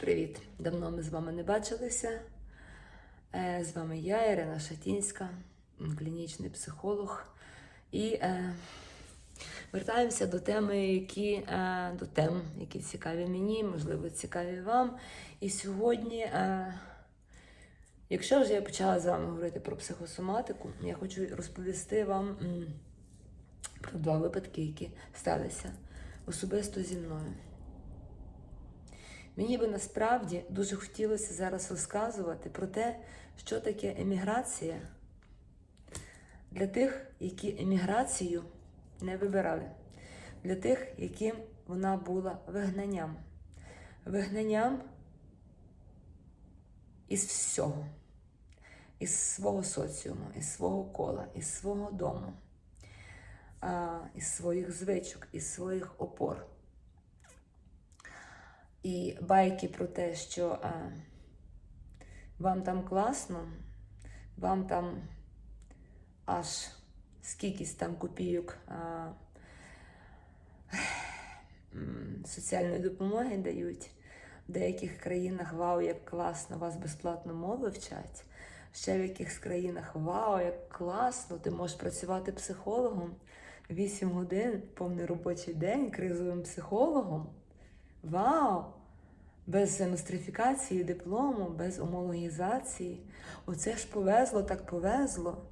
Привіт! Давно ми з вами не бачилися. Е, З вами я, Ірина Шатінська, клінічний психолог. І е, вертаємося до теми, які, е, до тем, які цікаві мені, можливо, цікаві вам. І сьогодні, е, якщо вже я почала з вами говорити про психосоматику, я хочу розповісти вам про два випадки, які сталися особисто зі мною. Мені би насправді дуже хотілося зараз розказувати про те, що таке еміграція для тих, які еміграцію не вибирали, для тих, яким вона була вигнанням. Вигнанням із всього, із свого соціуму, із свого кола, із свого дому, із своїх звичок, із своїх опор. І байки про те, що а, вам там класно, вам там аж скількись там копійок а, соціальної допомоги дають. В деяких країнах вау, як класно, вас безплатно мови вчать. Ще в якихось країнах вау, як класно, ти можеш працювати психологом 8 годин, повний робочий день, кризовим психологом. Вау! Без нострифікації диплому, без ομологізації. Оце ж повезло, так повезло.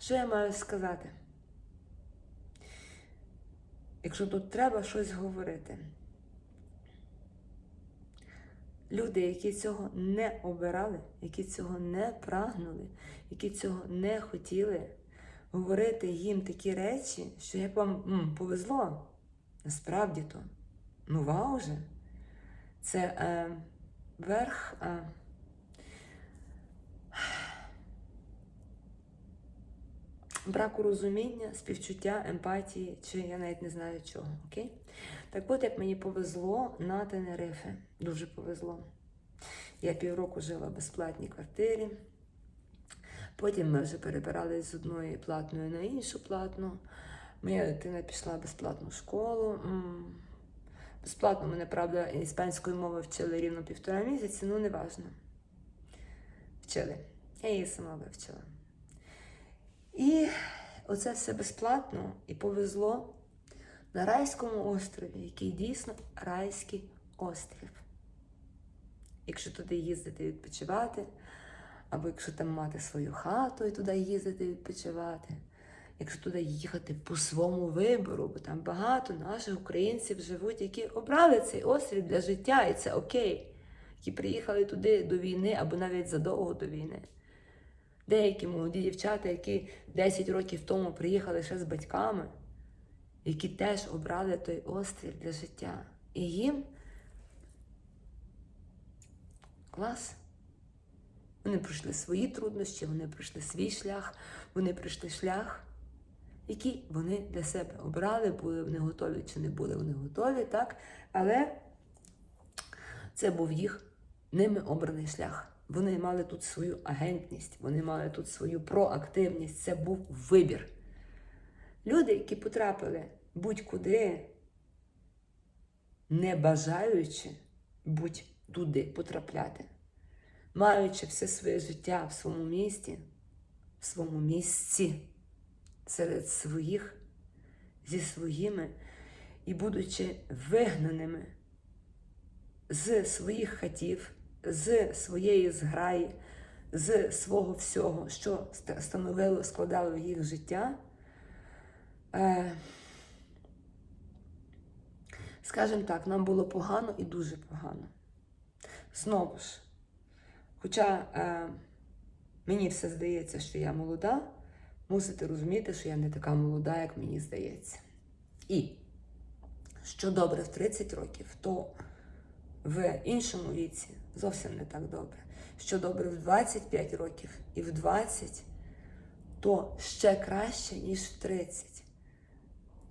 Що я маю сказати? Якщо тут треба щось говорити. Люди, які цього не обирали, які цього не прагнули, які цього не хотіли, говорити їм такі речі, що як вам м, повезло. Насправді то, ну вау же. Це е, верх е, браку розуміння, співчуття, емпатії, чи я навіть не знаю чого. Окей? Так от як мені повезло на Тенерифе. Дуже повезло. Я півроку жила в безплатній квартирі. Потім ми вже перебирались з одної платної на іншу платну. Моя дитина пішла в безплатну школу. Безплатно мене, правда, іспанської мови вчили рівно півтора місяці, ну не важно. Вчили. Я її сама вивчила. І оце все безплатно і повезло на райському острові, який дійсно райський острів. Якщо туди їздити відпочивати, або якщо там мати свою хату і туди їздити відпочивати, якщо туди їхати по своєму вибору, бо там багато наших українців живуть, які обрали цей острів для життя, і це окей, які приїхали туди до війни або навіть задовго до війни. Деякі молоді дівчата, які 10 років тому приїхали ще з батьками, які теж обрали той острів для життя. І їм клас. Вони пройшли свої труднощі, вони пройшли свій шлях, вони пройшли шлях, який вони для себе обрали, були вони готові чи не були вони готові, так? Але це був їх ними обраний шлях. Вони мали тут свою агентність, вони мали тут свою проактивність. Це був вибір. Люди, які потрапили будь-куди, не бажаючи будь-туди потрапляти, маючи все своє життя в своєму місті, в своєму місці, серед своїх, зі своїми, і будучи вигнаними з своїх хатів, з своєї зграї, з свого всього, що становило, складало їх життя. Е, скажімо так, нам було погано і дуже погано. Знову ж, хоча е, мені все здається, що я молода, мусите розуміти, що я не така молода, як мені здається. І що добре в 30 років, то в іншому віці зовсім не так добре. Що добре в 25 років і в 20, то ще краще, ніж в 30.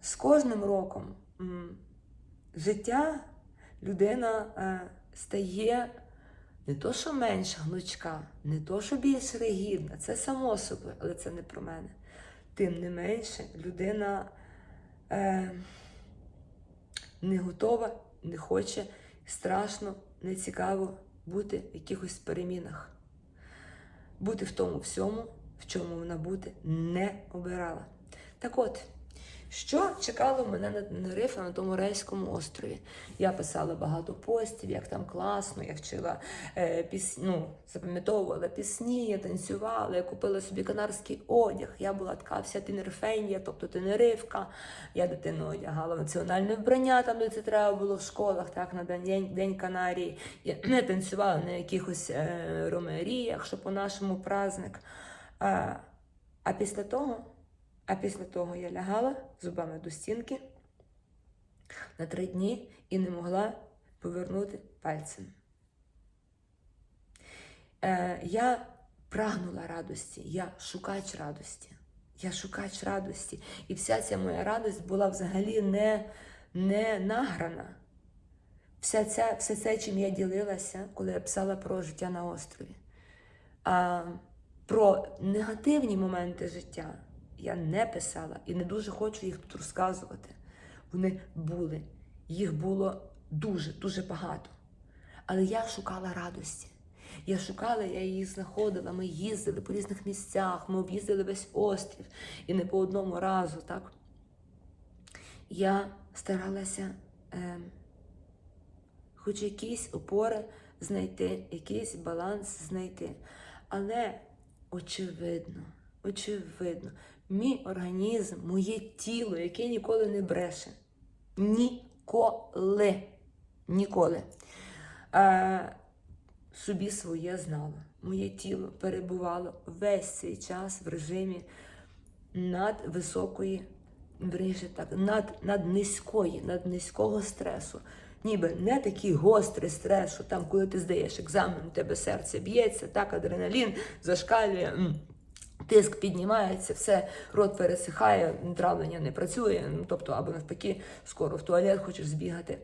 З кожним роком життя людина е, стає не то, що менш гнучка, не то, що більш ригідна, це само собою, але це не про мене. Тим не менше, людина е, не готова не хоче, страшно, не цікаво бути в якихось перемінах. Бути в тому всьому, в чому вона бути не обирала. Так от, що чекало мене на Тенерифе на тому райському острові? Я писала багато постів, як там класно, я вчила е, пісні, ну, запам'ятовувала пісні, я танцювала, я купила собі канарський одяг. Я була така вся тенерифенія, тобто тенерифка. Я дитину одягала національне вбрання, там де це треба було в школах, так, на день, день Канарії. Я не танцювала на якихось е, ромеріях, що по-нашому праздник. А, а після того. А після того я лягала зубами до стінки на три дні і не могла повернути пальцем. Е, я прагнула радості, я шукач радості. Я шукач радості. І вся ця моя радость була взагалі не, не награна. Вся ця, все це, чим я ділилася, коли я писала про життя на острові. А про негативні моменти життя я не писала і не дуже хочу їх тут розказувати. Вони були, їх було дуже, дуже багато. Але я шукала радості. Я шукала, я її знаходила. Ми їздили по різних місцях, ми об'їздили весь острів і не по одному разу, так? Я старалася е, хоч якісь опори знайти, якийсь баланс знайти. Але очевидно, очевидно, мій організм, моє тіло, яке ніколи не бреше. Ніколи. Ніколи. Е, собі своє знало. Моє тіло перебувало весь цей час в режимі надвисокої, так, над, над низької, над низького стресу. Ніби не такий гострий стрес, що там, коли ти здаєш екзамен, у тебе серце б'ється, так, адреналін зашкалює. Тиск піднімається, все, рот пересихає, травлення не працює, ну, тобто, або навпаки, скоро в туалет хочеш збігати.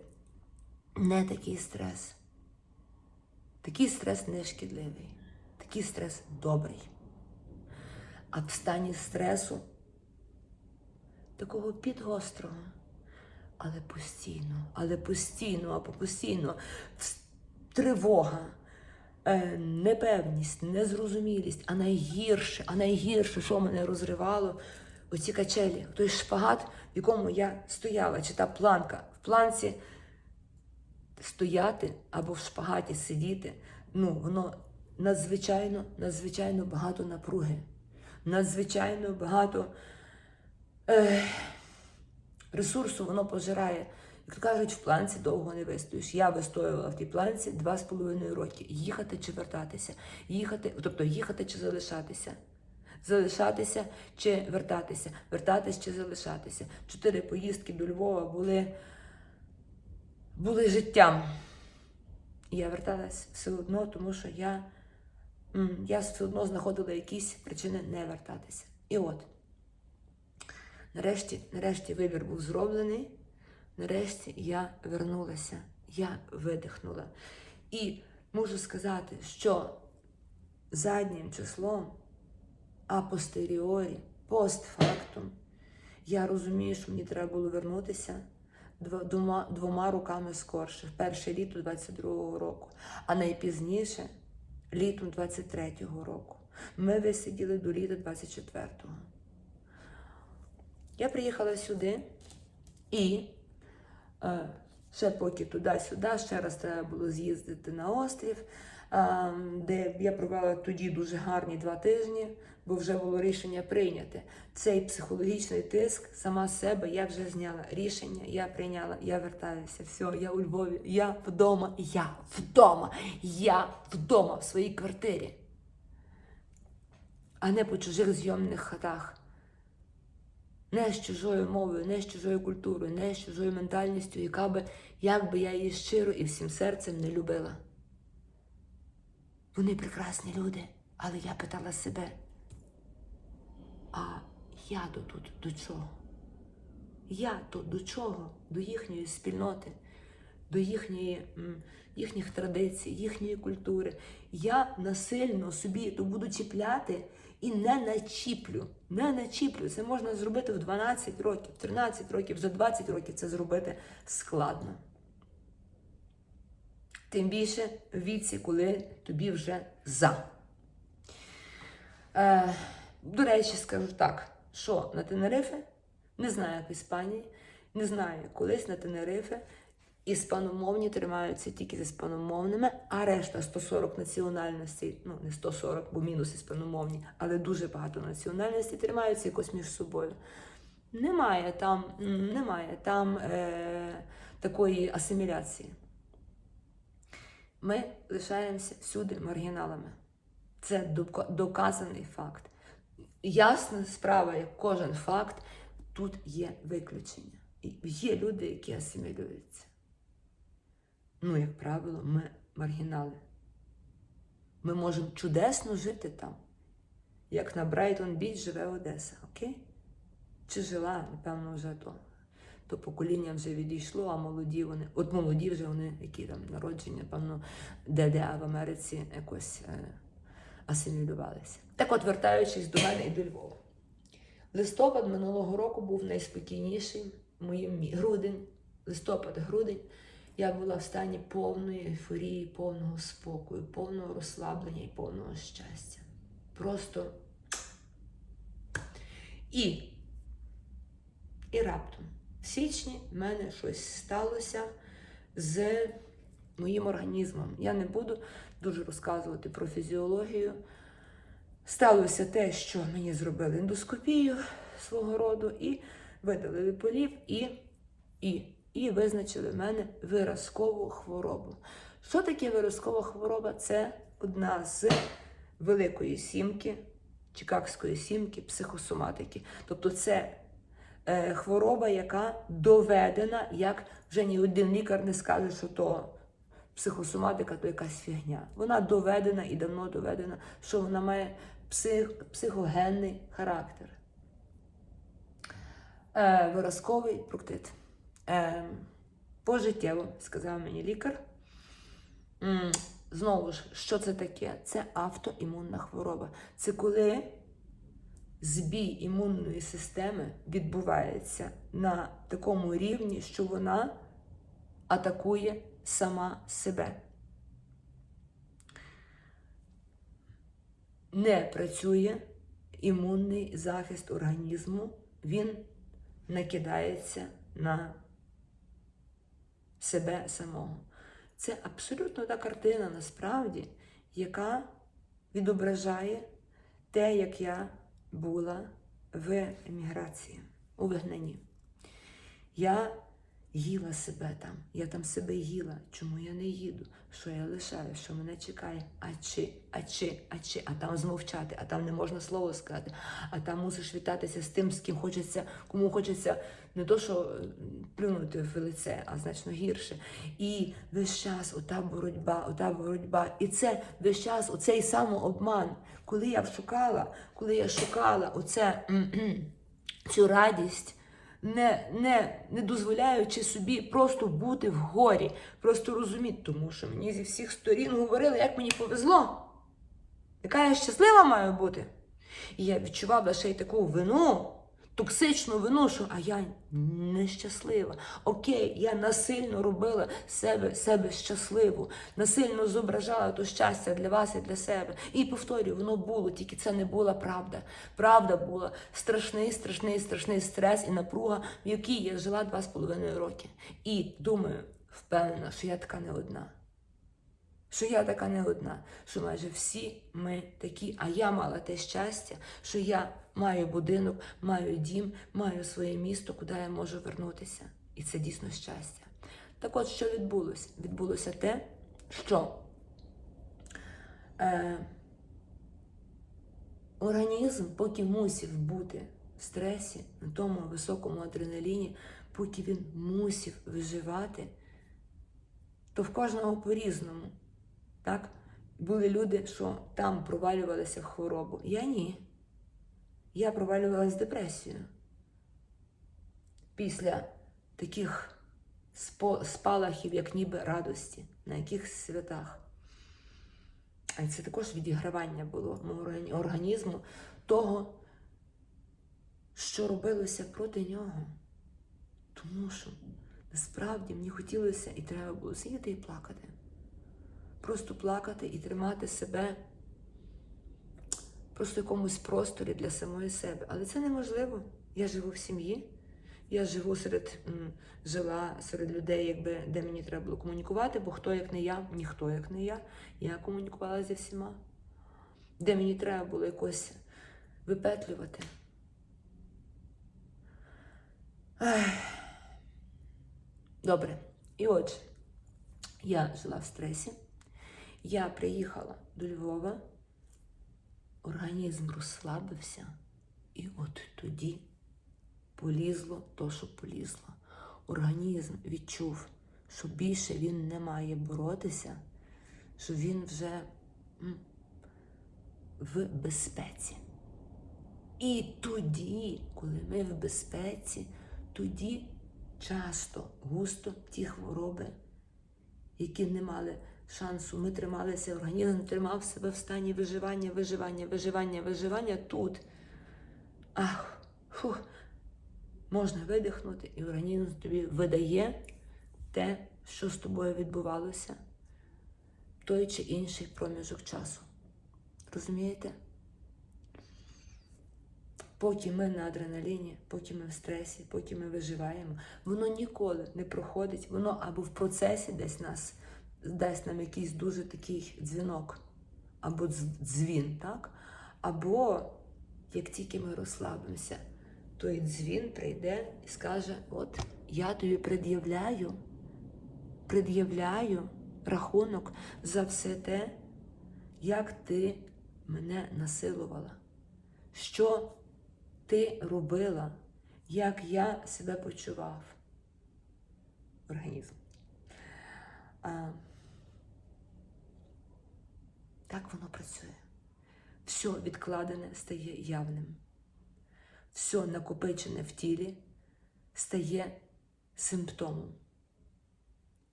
Не такий стрес. Такий стрес не шкідливий, такий стрес добрий. А в стані стресу, такого підгострого, але постійно, але постійно, або постійно тривога, непевність, незрозумілість, а найгірше, а найгірше, що мене розривало, оці качелі, той шпагат, в якому я стояла, чи та планка. В планці стояти або в шпагаті сидіти, ну, воно надзвичайно, надзвичайно багато напруги, надзвичайно багато е, ресурсу воно пожирає. Як кажуть, в планці довго не вистоїш. Я вистоювала в тій планці два з половиною роки. Їхати чи вертатися, їхати, тобто їхати чи залишатися. Залишатися чи вертатися, вертатись чи залишатися. Чотири поїздки до Львова були були життям. І я верталась все одно, тому що я, я все одно знаходила якісь причини не вертатися. І от, нарешті, нарешті вибір був зроблений. Нарешті я вернулася, я видихнула. І можу сказати, що заднім числом, а постеріорі, постфактум, я розумію, що мені треба було вернутися двома, двома роками скорше. Перше літо 22-го року, а найпізніше літом 23-го року. Ми висиділи до літа 24-го. Я приїхала сюди і ще поки туди-сюди, ще раз треба було з'їздити на острів, е, де я провела тоді дуже гарні два тижні, бо вже було рішення прийняти. Цей психологічний тиск сама себе я вже зняла. Рішення я прийняла, я вертаюся. Все, я у Львові, я вдома, я вдома, я вдома в своїй квартирі, а не по чужих зйомних хатах. Не з чужою мовою, не з чужою культурою, не з чужою ментальністю, яка би, як би я її щиро і всім серцем не любила. Вони прекрасні люди, але я питала себе, а я до тут до чого? Я то до чого? До їхньої спільноти, до їхньої, їхніх традицій, їхньої культури. Я насильно собі то буду чіпляти і не начіплю. Не начіплю. Це можна зробити в 12 років, 13 років, за 20 років це зробити складно. Тим більше в віці, коли тобі вже за. Е, до речі, скажу так, що на Тенерифе, не знаю, як в Іспанії, не знаю, колись на Тенерифе іспаномовні тримаються тільки з іспаномовними, а решта 140 національностей, ну не 140, бо мінус іспаномовні, але дуже багато національностей тримаються якось між собою. Немає там, немає там е, такої асиміляції. Ми лишаємося всюди маргіналами. Це доказаний факт. Ясна справа, як кожен факт, тут є виключення. Є люди, які асимілюються. Ну, як правило, ми маргінали. Ми можемо чудесно жити там, як на Брайтон Біч живе Одеса, окей? Чи жила, напевно, вже то. То покоління вже відійшло, а молоді вони, от молоді вже вони, які там народжені, напевно, де-де в Америці якось е, асимілювалися. Так от, вертаючись до мене і до Львова. Листопад минулого року був найспокійніший моїм грудень, листопад-грудень. Я була в стані повної ейфорії, повного спокою, повного розслаблення і повного щастя. Просто і, і раптом в січні в мене щось сталося з моїм організмом. Я не буду дуже розказувати про фізіологію. Сталося те, що мені зробили ендоскопію свого роду і видалили поліп, і, і, і визначили в мене виразкову хворобу. Що таке виразкова хвороба? Це одна з великої сімки, Чикагської сімки, психосоматики. Тобто це е, хвороба, яка доведена, як вже ні один лікар не скаже, що то психосоматика то якась фігня. Вона доведена і давно доведена, що вона має псих, психогенний характер. Е, виразковий проктит. Е, пожиттєво, сказав мені лікар. Знову ж, що це таке? Це автоімунна хвороба. Це коли збій імунної системи відбувається на такому рівні, що вона атакує сама себе. Не працює імунний захист організму, він накидається на себе самого. Це абсолютно та картина насправді, яка відображає те, як я була в еміграції, у вигнанні. Я їла себе там, я там себе їла. Чому я не їду? Що я лишаю, що мене чекає? А чи, а чи, а чи, а там змовчати, а там не можна слово сказати, а там мусиш вітатися з тим, з ким хочеться, кому хочеться не то, що е, плюнути в лице, а значно гірше. І весь час ота боротьба, ота боротьба. І це весь час оцей самообман. Коли я шукала, коли я шукала оце, цю радість, не, не, не дозволяючи собі просто бути в горі, просто розуміти, тому що мені зі всіх сторін говорили, як мені повезло, яка я щаслива маю бути. І я відчувала ще й таку вину, токсичну вину, що а я нещаслива. Окей, я насильно робила себе, себе щасливу, насильно зображала то щастя для вас і для себе. І повторюю, воно було, тільки це не була правда. Правда була страшний, страшний, страшний стрес і напруга, в якій я жила два з половиною роки. І думаю, впевнена, що я така не одна. Що я така не одна, що майже всі ми такі, а я мала те щастя, що я маю будинок, маю дім, маю своє місто, куди я можу вернутися. І це дійсно щастя. Так от, що відбулося? Відбулося те, що е, організм, поки мусив бути в стресі, на тому високому адреналіні, поки він мусив виживати, то в кожного по-різному. Так? Були люди, що там провалювалися в хворобу. Я ні. Я провалювалася в депресію. Після таких спалахів, як ніби радості, на яких святах. А це також відігравання було мого організму того, що робилося проти нього. Тому що насправді мені хотілося і треба було сидіти і плакати. просто плакати і тримати себе просто якомусь просторі для самої себе. Але це неможливо. Я живу в сім'ї, я живу серед жила серед людей, якби де мені треба було комунікувати, бо хто як не я, ніхто як не я. Я комунікувала зі всіма. Де мені треба було якось випетлювати. Ех. Добре. І отже, я жила в стресі. Я приїхала до Львова, організм розслабився, і от тоді полізло то, що полізло. Організм відчув, що більше він не має боротися, що він вже в безпеці. І тоді, коли ми в безпеці, тоді часто, густо ті хвороби, які не мали шансу, ми трималися, організм тримав себе в стані виживання, виживання, виживання, виживання тут. Ах, фух, можна видихнути, і організм тобі видає те, що з тобою відбувалося, той чи інший проміжок часу. Розумієте? Поки ми на адреналіні, поки ми в стресі, поки ми виживаємо, воно ніколи не проходить, воно або в процесі десь нас дасть нам якийсь дуже такий дзвінок, або дзвін, так? Або як тільки ми розслабимося, той дзвін прийде і скаже: От я тобі пред'являю, пред'являю рахунок за все те, як ти мене насилувала. Що ти робила, як я себе почував. Організм. Так воно працює. Все відкладене стає явним. Все накопичене в тілі стає симптомом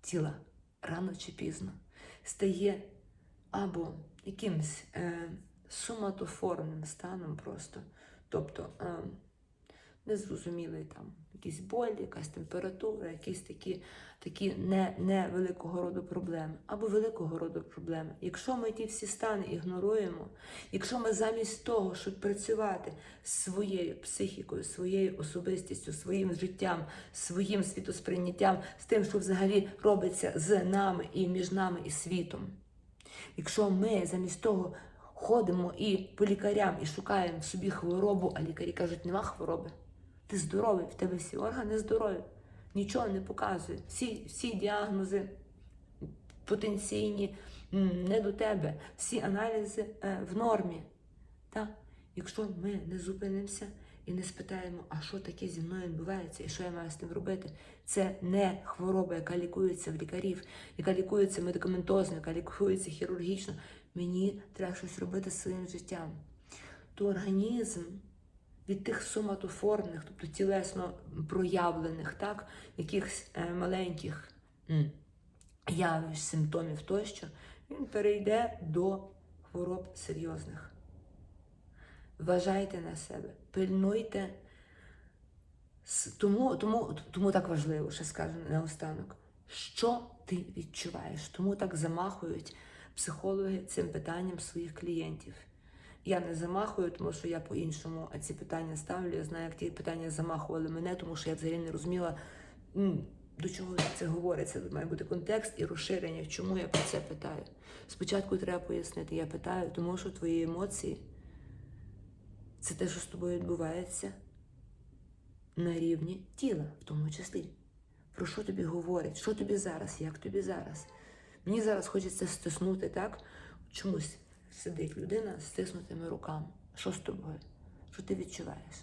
тіла рано чи пізно. Стає або якимсь е, соматоформним станом просто. Тобто е, незрозумілий там якийсь боль, якась температура, якісь такі, такі не, не великого роду проблеми, або великого роду проблеми. Якщо ми ті всі стани ігноруємо, якщо ми замість того, щоб працювати своєю психікою, своєю особистістю, своїм життям, своїм світосприйняттям, з тим, що взагалі робиться з нами і між нами і світом, якщо ми замість того ходимо і по лікарям і шукаємо собі хворобу, а лікарі кажуть, нема хвороби. Ти здоровий, в тебе всі органи здорові, нічого не показує. Всі, всі діагнози потенційні не до тебе, всі аналізи е, в нормі. Так? Якщо ми не зупинимося і не спитаємо, а що таке зі мною відбувається і що я маю з тим робити, це не хвороба, яка лікується в лікарів, яка лікується медикаментозно, яка лікується хірургічно. Мені треба щось робити з своїм життям. То організм від тих соматоформних, тобто тілесно проявлених, так, якихось е, маленьких явищ, симптомів тощо, він перейде до хвороб серйозних. Вважайте на себе, пильнуйте. Тому, тому, тому так важливо, ще скажу наостанок, що ти відчуваєш. Тому так замахують психологи цим питанням своїх клієнтів. Я не замахую, тому що я по-іншому ці питання ставлю. Я знаю, як ті питання замахували мене, тому що я взагалі не розуміла, до чого це говориться. Тут має бути контекст і розширення, чому я про це питаю. Спочатку треба пояснити, я питаю, тому що твої емоції це те, що з тобою відбувається на рівні тіла, в тому числі. Про що тобі говорять? Що тобі зараз? Як тобі зараз? Мені зараз хочеться стиснути, так? Чомусь сидить людина з стиснутими руками. Що з тобою? Що ти відчуваєш?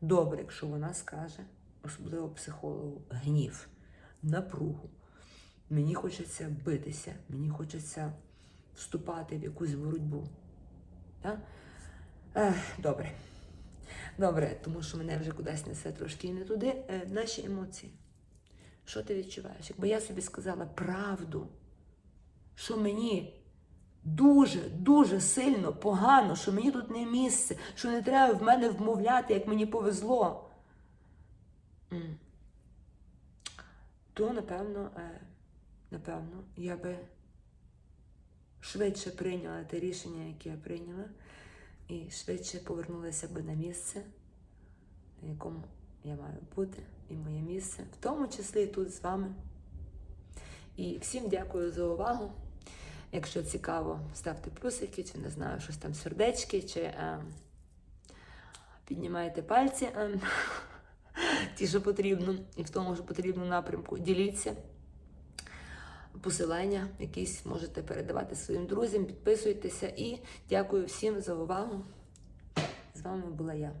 Добре, якщо вона скаже, особливо психологу, гнів, напругу. Мені хочеться битися, мені хочеться вступати в якусь боротьбу. Так? Ех, добре. Добре, тому що мене вже кудись несе трошки і не туди. Е, наші емоції. Що ти відчуваєш? Якби я собі сказала правду, що мені дуже, дуже сильно погано, що мені тут не місце, що не треба в мене вмовляти, як мені повезло. То, напевно, е, напевно, я би швидше прийняли те рішення, яке я прийняла, і швидше повернулися би на місце, на якому я маю бути, і моє місце, в тому числі і тут з вами. І всім дякую за увагу. Якщо цікаво, ставте плюсики, чи не знаю, щось там сердечки, чи е, піднімайте пальці, е, ті, що потрібно, і в тому, що потрібно напрямку. Діліться. Посилання якісь можете передавати своїм друзям, підписуйтеся і дякую всім за увагу. З вами була я.